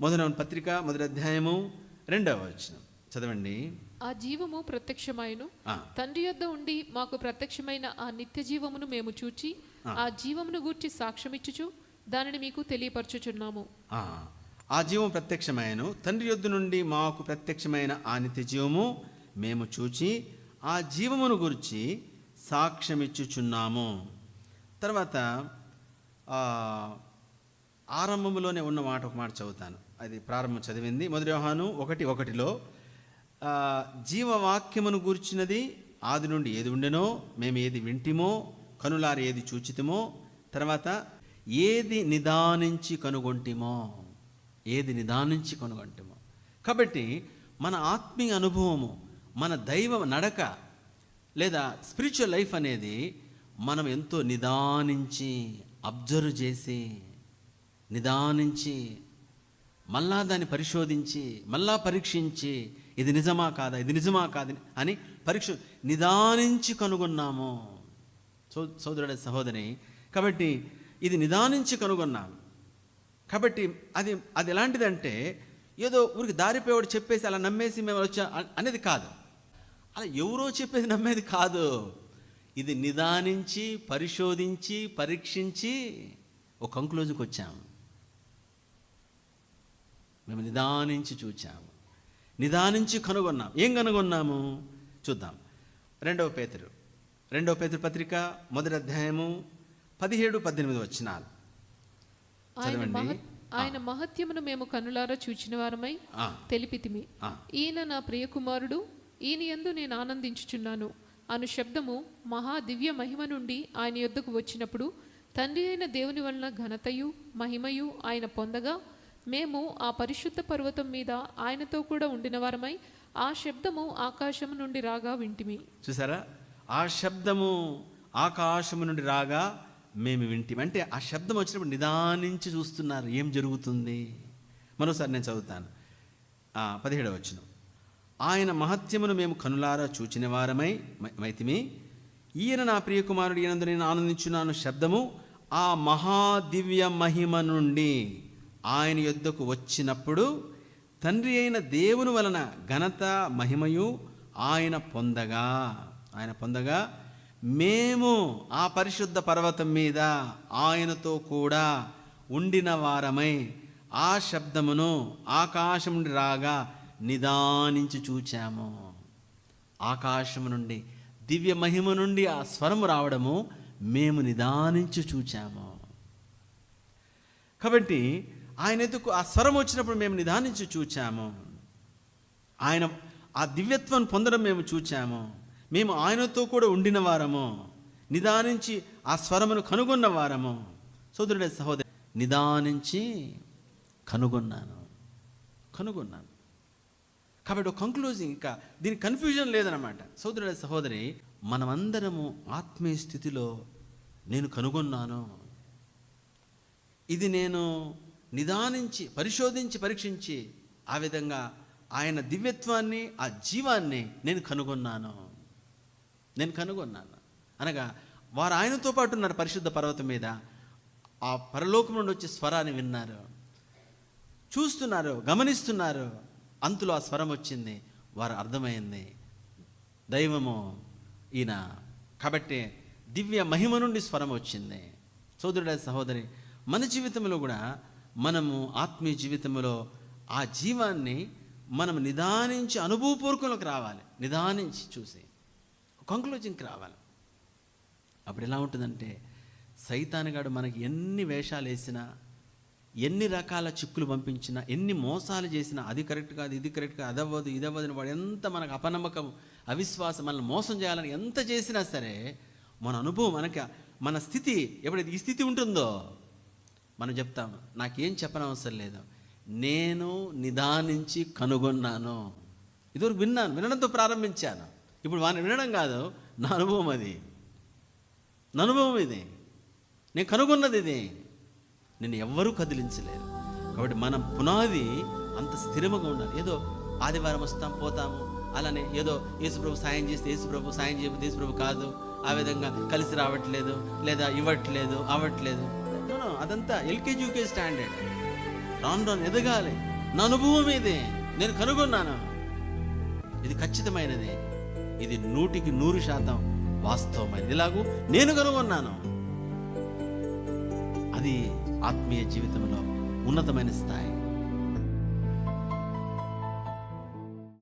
మొదటి పత్రిక మొదటి అధ్యాయము రెండవ వచనం. చదవండి. ఆ జీవము ప్రత్యక్షమాయను ఆ, తండ్రి యొద్ద ఉండి మాకు ప్రత్యక్షమైన ఆ నిత్య జీవమును మేము చూచి ఆ. జీవమును గూర్చి సాక్ష్యమిచ్చుచు దానిని మీకు తెలియపరచుచున్నాము. ఆ, జీవం ప్రత్యక్షమైనను తండ్రి యొద్ద నుండి మాకు ప్రత్యక్షమైన ఆ నిత్య జీవము మేము చూచి ఆ జీవమును గురించి సాక్ష్యమిచ్చుచున్నాము. తర్వాత ఆరంభంలోనే ఉన్న మాట ఒక మాట చదువుతాను. అది ప్రారంభం చదివింది. మొదటి వ్యవహాను ఒకటి ఒకటిలో జీవవాక్యమును గూర్చినది ఆది నుండి ఏది ఉండెనో మేము ఏది వింటిమో కనులారి ఏది చూచితమో తర్వాత ఏది నిదానించి కనుగొంటిమో ఏది నిదానించి కనుగొంటిమో. కాబట్టి మన ఆత్మీయ అనుభవము మన దైవ నడక లేదా స్పిరిచువల్ లైఫ్ అనేది మనం ఎంతో నిదానించి అబ్జర్వ్ చేసి నిదానించి మళ్ళా దాన్ని పరిశోధించి మళ్ళా పరీక్షించి ఇది నిజమా కాదా ఇది నిజమా కాదు అని పరీక్ష నిదానించి కనుగొన్నాము. సో సోదరుడ సహోదరి కాబట్టి ఇది నిదానించి కనుగొన్నాను కాబట్టి అది అది ఎలాంటిదంటే ఏదో ఊరికి దారిపోయేవాడు చెప్పేసి అలా నమ్మేసి మేము వచ్చా అనేది కాదు. అలా ఎవరో చెప్పేది నమ్మేది కాదు. ఇది నిదానించి పరిశోధించి పరీక్షించి ఒక కంక్లూజన్కి వచ్చాము మేము నిదానించి చూచాము. నిదానించి కనుగొన్నాం. ఏం కనుగొన్నాము? చూద్దాం. రెండవ పేతురు. రెండవ పేతురు పత్రిక మొదటి అధ్యాయము పదిహేడు పద్దెనిమిది వచ్చినాలు ఆయన చదవండి. మహత్ ఆయన మహత్యమును మేము కనులారా చూచిన వారమై తెలిపితిమి. ఈయన నా ప్రియకుమారుడు ఈయన యందు నేను ఆనందించుచున్నాను. అను శబ్దము మహా దివ్య మహిమ నుండి ఆయన యొద్దకు వచ్చినప్పుడు తండ్రి అయిన దేవుని వలన ఘనతయు మహిమయు ఆయన పొందగా మేము ఆ పరిశుద్ధ పర్వతం మీద ఆయనతో కూడా ఉండిన వారమై ఆ శబ్దము ఆకాశము నుండి రాగా వింటిమి. చూసారా? ఆ శబ్దము ఆకాశము నుండి రాగా మేము వింటిమి. అంటే ఆ శబ్దం వచ్చినప్పుడు నిదానించి చూస్తున్నారు ఏం జరుగుతుంది? మరోసారి నేను చదువుతాను. పదిహేడవ వచ్చిన ఆయన మహత్యమును మేము కనులారా చూచిన వారమై మై- మైతిమి ఈయన నా ప్రియకుమారుడు ఈయనందు నేను ఆనందించున్నాను శబ్దము ఆ మహాదివ్య మహిమ నుండి. ఆయన యొద్దకు వచ్చినప్పుడు తండ్రి అయిన దేవుని వలన ఘనత మహిమయు ఆయన పొందగా. ఆయన పొందగా. మేము ఆ పరిశుద్ధ పర్వతం మీద ఆయనతో కూడా ఉండిన వారమై ఆ శబ్దమును ఆకాశం నుండి రాగా నిదానించి చూచాము. ఆకాశము నుండి దివ్య మహిమ నుండి ఆ స్వరము రావడము మేము నిదానించి చూచాము. కాబట్టి ఆయన ఎందుకు ఆ స్వరం వచ్చినప్పుడు మేము నిదానించి చూచాము? ఆయన ఆ దివ్యత్వం పొందడం మేము చూచాము. మేము ఆయనతో కూడా ఉండిన వారము. నిదానించి ఆ స్వరమును కనుగొన్న వారము. సోదరుడే సహోదరి నిదానించి కనుగొన్నాను. కనుగొన్నాను. కాబట్టి ఒక కంక్లూజింగ్ ఇంకా దీని కన్ఫ్యూజన్ లేదనమాట సోదరుడ సహోదరి మనమందరము ఆత్మీయ స్థితిలో నేను కనుగొన్నాను. ఇది నేను నిదానించి పరిశోధించి పరీక్షించి ఆ విధంగా ఆయన దివ్యత్వాన్ని ఆ జీవాన్ని నేను కనుగొన్నాను. నేను కనుగొన్నాను. అనగా వారు ఆయనతో పాటు ఉన్నారు పరిశుద్ధ పర్వతం మీద. ఆ పరలోకం నుండి వచ్చే స్వరాన్ని విన్నారు. చూస్తున్నారు గమనిస్తున్నారు. అంతులో ఆ స్వరం వచ్చింది. వారు అర్థమైంది. దైవము ఈయన కాబట్టి దివ్య మహిమ నుండి స్వరం వచ్చింది. సోదరుడ సహోదరి మన జీవితంలో కూడా మనము ఆత్మీయ జీవితంలో ఆ జీవాన్ని మనం నిదానించి అనుభవపూర్వకంలోకి రావాలి. నిదానించి చూసి కంక్లూజన్కి రావాలి. అప్పుడు ఎలా ఉంటుందంటే సైతానుగాడు మనకి ఎన్ని వేషాలు వేసినా ఎన్ని రకాల చిక్కులు పంపించినా ఎన్ని మోసాలు చేసినా అది కరెక్ట్ కాదు ఇది కరెక్ట్ కాదు అదవ్వదు ఇది అవ్వదు అని వాడు ఎంత మనకు అపనమ్మకం అవిశ్వాసం మనల్ని మోసం చేయాలని ఎంత చేసినా సరే మన అనుభవం మనకి మన స్థితి ఎప్పుడైతే ఈ స్థితి ఉంటుందో మనం చెప్తాం నాకేం చెప్పనవసరం లేదు. నేను నిదానించి కనుగొన్నాను. ఇదివరకు విన్నాను వినడంతో ప్రారంభించాను. ఇప్పుడు వాడిని వినడం కాదు నా అనుభవం అది. నా అనుభవం ఇది. నేను కనుగొన్నది ఇది. నిన్ను ఎవ్వరూ కదిలించలేరు కాబట్టి మన పునాది అంత స్థిరముగా ఉండాలి. ఏదో ఆదివారం వస్తాం పోతాము అలానే ఏదో యేసుప్రభు సాయం చేస్తే యేసుప్రభు సాయం చేయకపోతే యేసుప్రభు కాదు. ఆ విధంగా కలిసి రావట్లేదు లేదా ఇవ్వట్లేదు అవ్వట్లేదు. అదంతా ఎల్కేజీ యూకేజీ స్టాండర్డ్. రాను రాను ఎదగాలి. నా అనుభవం ఇదే. నేను కనుగొన్నాను. ఇది ఖచ్చితమైనది. ఇది నూటికి నూరు శాతం వాస్తవమైనది. ఇలాగూ నేను కనుగొన్నాను. అది ఆత్మీయ జీవితంలో ఉన్నతమైన స్థాయి.